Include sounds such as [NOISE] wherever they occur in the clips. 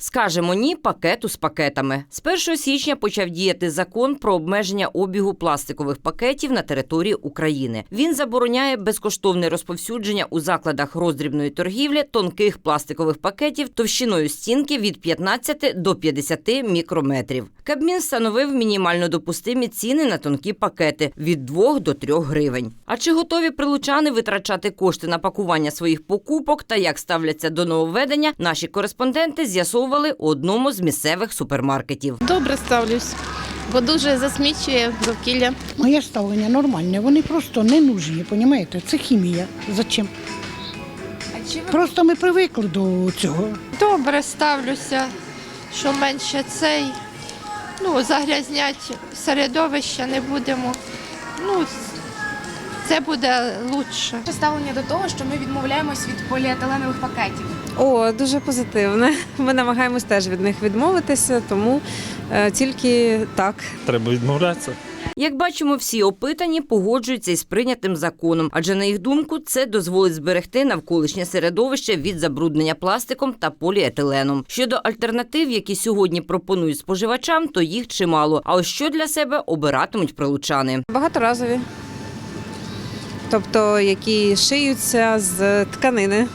Скажемо ні пакету з пакетами. З 1 січня почав діяти закон про обмеження обігу пластикових пакетів на території України. Він забороняє безкоштовне розповсюдження у закладах роздрібної торгівлі тонких пластикових пакетів товщиною стінки від 15 до 50 мікрометрів. Кабмін встановив мінімально допустимі ціни на тонкі пакети від 2 до 3 гривень. А чи готові прилучани витрачати кошти на пакування своїх покупок та як ставляться до нововведення, наші кореспонденти з'ясовували у одному з місцевих супермаркетів. Добре ставлюсь, бо дуже засмічує довкілля. Моє ставлення нормальне, вони просто не нужні, понімаєте? Це хімія. Зачем? Просто ми привикли до цього. Добре ставлюся, що менше цей. Ну, загрязнять середовище не будемо. Ну, це буде краще. Ставлення до того, що ми відмовляємось від поліетиленових пакетів. О, дуже позитивне. Ми намагаємось теж від них відмовитися, тому е, тільки так. Треба відмовлятися. Як бачимо, всі опитані погоджуються із прийнятим законом, адже на їх думку це дозволить зберегти навколишнє середовище від забруднення пластиком та поліетиленом. Щодо альтернатив, які сьогодні пропонують споживачам, то їх чимало. А ось що для себе обиратимуть прилучани. Багаторазові. Тобто, які шиються з тканини.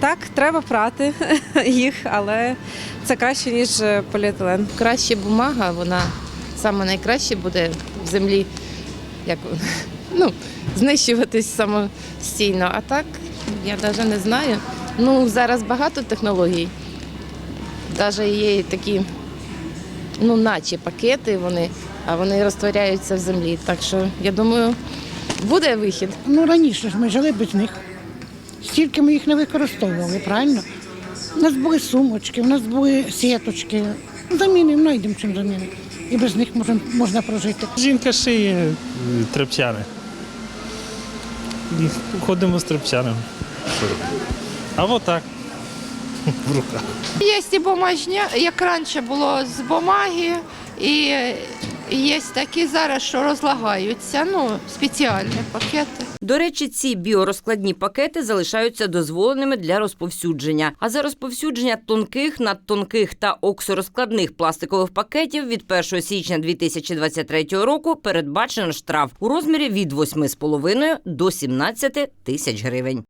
Так, треба прати [LAUGHS] їх, але це краще, ніж е, поліетилен. Краще бумага, вона саме найкраще буде в землі, як ну, знищуватись самостійно. А так, я навіть не знаю. Ну, зараз багато технологій. Навіть є такі, ну, наче пакети, вони, а вони розтворяються в землі. Так що я думаю, буде вихід. Ну раніше ж ми жили без них. Стільки ми їх не використовували, правильно? У нас були сумочки, у нас були сіточки. Замінимо, знайдемо чим замінити. І без них можна, можна прожити. Жінка шиє е, тряпчани. І Ходимо з робити? А отак. В руках. Є і бумажня, як раніше було з бумаги, і є такі зараз, що розлагаються. Ну, спеціальні пакети. До речі, ці біорозкладні пакети залишаються дозволеними для розповсюдження. А за розповсюдження тонких, надтонких та оксорозкладних пластикових пакетів від 1 січня 2023 року передбачено штраф у розмірі від 8,5 до 17 тисяч гривень.